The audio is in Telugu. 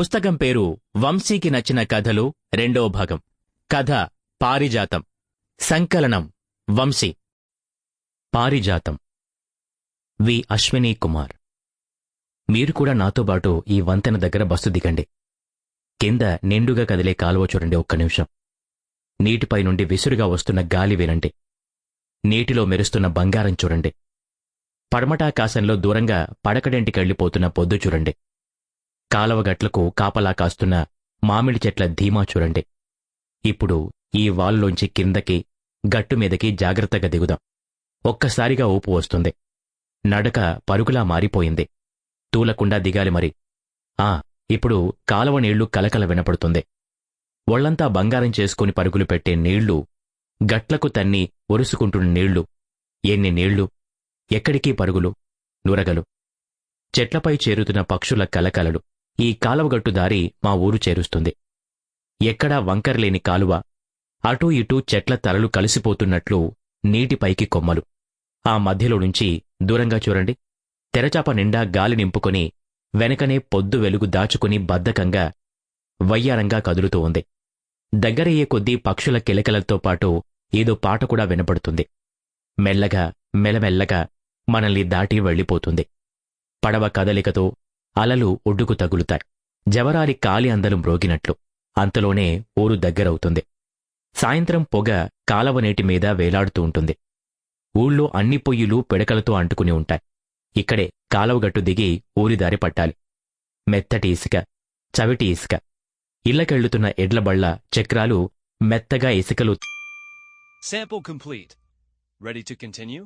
పుస్తకం పేరు వంశీకి నచ్చిన కథలు రెండో భాగం. కథ పారిజాతం. సంకలనం. వంశీ. పారిజాతం. వి అశ్విని కుమార్. మీరు కూడా నాతో పాటు ఈ వంతెన దగ్గర బస్సు దిగండి. కింద నిండుగా కదిలే కాలువ చూడండి ఒక్క నిమిషం. నీటిపై నుండి విసురుగా వస్తున్న గాలి వినండి నీటిలో మెరుస్తున్న బంగారం చూడండి. పడమటాకాశంలో దూరంగా పడకడెంటికెళ్ళిపోతున్న పొద్దు చూడండి. కాలవగట్లకు కాపలా కాస్తున్న మామిడి చెట్ల ధీమా చూడండి. ఇప్పుడు ఈ వాల్లోంచి కిందకి గట్టు మీదకి జాగ్రత్తగా దిగుదాం. ఒక్కసారిగా ఊపు వస్తుంది. నడక పరుగులా మారిపోయింది. తూలకుండా దిగాలి మరి. ఆ ఇప్పుడు కాలవ నీళ్ళు కలకల వినపడుతుంది. ఒళ్ళంతా బంగారం చేసుకుని పరుగులు పెట్టే నీళ్ళు గట్లకు తన్ని ఒరుసుకుంటున్న నీళ్ళు. ఎన్ని నీళ్ళు? ఎక్కడికీ పరుగులు? నురగలు. చెట్లపై చేరుతున్న పక్షుల కలకలలు. ఈ కాలువగట్టు దారి మా ఊరు చేరుస్తుంది. ఎక్కడా వంకరలేని కాలువ. అటూ ఇటూ చెట్ల తలలు కలిసిపోతున్నట్లు నీటిపైకి కొమ్మలు. ఆ మధ్యలో నుంచి దూరంగా చూడండి. తెరచాప నిండా గాలి నింపుకొని వెనకనే పొద్దు వెలుగు దాచుకుని బద్ధకంగా వయ్యారంగా కదులుతూ ఉంది. దగ్గరయ్యే కొద్దీ పక్షుల కిలకలతో పాటు ఏదో పాట కూడా వినపడుతుంది. మెల్లగా మెలమెల్లగా మనల్ని దాటి వెళ్ళిపోతుంది. పడవ కదలికతో అలలు ఒడ్డుకు తగులుతాయి. జవరాలి కాలి అందలు మ్రోగినట్లు అంతలోనే ఊరు దగ్గరవుతుంది. సాయంత్రం పొగ కాలవ నీటి మీద వేలాడుతూ ఉంటుంది. ఊళ్ళో అన్ని పొయ్యిలు పిడకలతో అంటుకుని ఉంటాయి. ఇక్కడే కాలవగట్టు దిగి ఊరిదారి పట్టాలి. మెత్తటి ఇసుక చవిటి ఇసుక. ఇళ్ళకెళ్ళుతున్న ఎడ్లబళ్ళ చక్రాలు మెత్తగా ఇసుకలు Sample complete. Ready to continue?